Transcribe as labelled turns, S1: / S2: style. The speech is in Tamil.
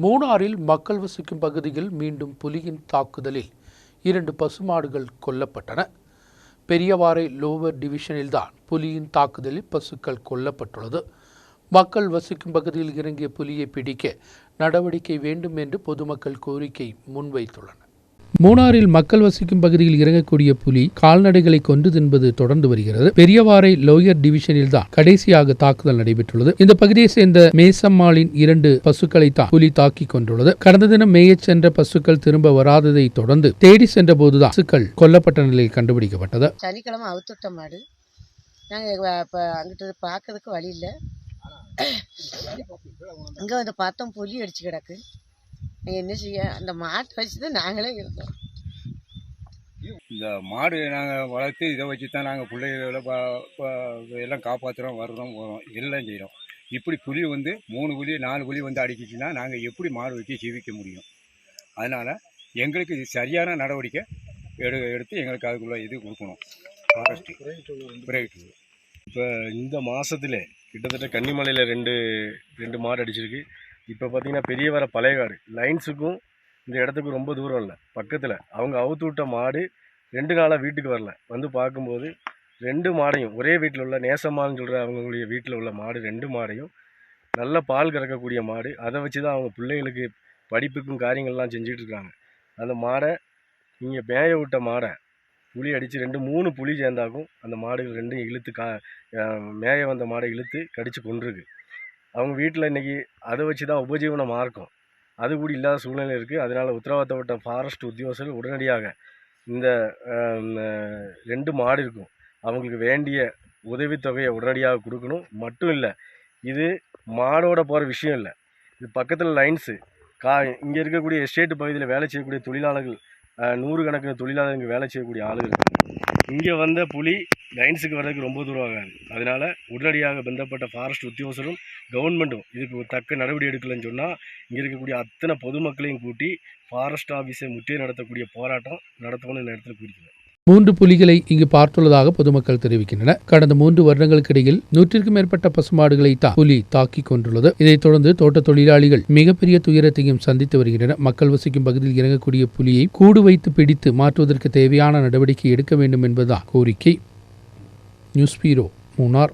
S1: மூணாறில் மக்கள் வசிக்கும் பகுதியில் மீண்டும் புலியின் தாக்குதலில் இரண்டு பசுமாடுகள் கொல்லப்பட்டன. பெரியவாறை லோவர் டிவிஷனில்தான் புலியின் தாக்குதலில் பசுக்கள் கொல்லப்பட்டுள்ளது. மக்கள் வசிக்கும் பகுதியில் இறங்கிய புலியை பிடிக்க நடவடிக்கை வேண்டும் என்று பொதுமக்கள் கோரிக்கை முன்வைத்துள்ளனர். மூணாறில் மக்கள் வசிக்கும் பகுதியில் இறங்கக்கூடிய புலி கால்நடைகளை கொன்று தின்பது தொடர்ந்து வருகிறது. பெரியவாறை லோயர் டிவிஷனில் தான் கடைசியாக தாக்குதல் நடைபெற்றுள்ளது. இந்த பகுதியை சேர்ந்த மேசம்மாளின் இரண்டு பசுக்களை தான் புலி தாக்கி கொண்டுள்ளது கடந்த தினம் மேயச் சென்ற பசுக்கள் திரும்ப வராததை தொடர்ந்து தேடி சென்ற போதுதான் பசுக்கள் கொல்லப்பட்ட நிலையில் கண்டுபிடிக்கப்பட்டது.
S2: சனிக்கிழமை அவுத்துட்ட மாடு. நாங்கள் இப்போ அங்கிட்டு பார்க்கறதுக்கு வழி இல்லை. இங்கே வந்து பார்த்தோம் புலி அடிச்சு கிடக்கு. என்ன செய்ய அந்த மாட்டை வச்சு தான் நாங்களே இருந்தோம்
S3: இந்த மாடு நாங்கள் வளர்த்து இதை வச்சு தான் நாங்கள் பிள்ளைகளை எல்லாம் காப்பாற்றுறோம் வர்றோம் போகிறோம் எல்லாம் செய்கிறோம் இப்படி புலி வந்து மூணு புலி நாலு புலி வந்து அடிக்கிச்சுன்னா நாங்கள் எப்படி மாடு வச்சு ஜீவிக்க முடியும்? அதனால் எங்களுக்கு இது சரியான நடவடிக்கை எடு எடுத்து எங்களுக்கு அதுக்குள்ள இது கொடுக்கணும். ஃபாரஸ்ட்டு பிரைவேட்
S4: இப்போ இந்த மாசத்துல கிட்டத்தட்ட கன்னிமலையில் ரெண்டு ரெண்டு மாடு அடிச்சிருக்கு. இப்போ பார்த்தீங்கன்னா பெரிய வர பழையகாடு லைன்ஸுக்கும் இந்த இடத்துக்கும் ரொம்ப தூரம் இல்லை. பக்கத்தில். அவங்க அவுத்து விட்ட மாடு ரெண்டு நாளாக வீட்டுக்கு வரல. வந்து பார்க்கும்போது ரெண்டு மாடையும் ஒரே வீட்டில் உள்ள நேசமான்னு சொல்கிற அவங்களுடைய வீட்டில் உள்ள மாடு ரெண்டு மாடையும் நல்ல பால் கறக்கக்கூடிய மாடு. அதை வச்சு தான் அவங்க பிள்ளைகளுக்கு படிப்புக்கும் காரியங்கள்லாம் செஞ்சுட்டு இருக்காங்க. அந்த மாடை நீங்கள் மேய விட்ட மாடை புளி அடித்து ரெண்டு மூணு புலி சேர்ந்தாக்கும் அந்த மாடுகள் ரெண்டும் இழுத்து கா மேய வந்த மாடை இழுத்து கடித்து கொண்டிருக்கு அவங்க வீட்டில் இன்றைக்கி அதை வச்சு தான் உபஜீவனம் மார்க்கம். அது கூட இல்லாத சூழ்நிலை இருக்குது அதனால் உத்தரவாதப்பட்ட ஃபாரஸ்ட் உத்தியோகஸ்தர்கள் உடனடியாக இந்த ரெண்டு மாடு இருக்கும். அவங்களுக்கு வேண்டிய உதவித்தொகையை உடனடியாக கொடுக்கணும். மட்டும் இல்லை இது மாடோட போகிற விஷயம் இல்லை. இது பக்கத்தில் லைன்ஸு கா இங்கே இருக்கக்கூடிய எஸ்டேட் பகுதியில் வேலை செய்யக்கூடிய தொழிலாளர்கள் நூறு நூறுக்கணக்கான தொழிலாளர்கள் வேலை செய்யக்கூடிய ஆளுகள். இருக்காங்க இங்கே வந்த புலி லைன்ஸுக்கு வர்றதுக்கு ரொம்ப தூரம் ஆகாது. அதனால் உடனடியாக பந்தப்பட்ட ஃபாரஸ்ட் உத்தியோகரும் கவர்மெண்ட்டும் இதுக்கு தக்க நடவடிக்கை எடுக்கலைன்னு சொன்னால் இங்கே இருக்கக்கூடிய அத்தனை பொதுமக்களையும் கூட்டி ஃபாரஸ்ட் ஆஃபீஸை முற்றிய நடத்தக்கூடிய போராட்டம் நடத்தணும்னு இந்த இடத்துல குறிக்கிறேன்.
S1: மூன்று புலிகளை இங்கு பார்த்துள்ளதாக பொதுமக்கள் தெரிவிக்கின்றனர். கடந்த மூன்று வருடங்களுக்கு இடையில் நூற்றிற்கும் மேற்பட்ட பசுமாடுகளை புலி தாக்கி கொண்டுள்ளது இதைத் தொடர்ந்து தோட்ட தொழிலாளிகள் மிகப்பெரிய துயரத்தையும் சந்தித்து வருகின்றனர். மக்கள் வசிக்கும் பகுதியில் இறங்கக்கூடிய புலியை கூடு வைத்து பிடித்து மாற்றுவதற்கு தேவையான நடவடிக்கை எடுக்க வேண்டும் என்பதுதான் கோரிக்கை. newsbureau, Munar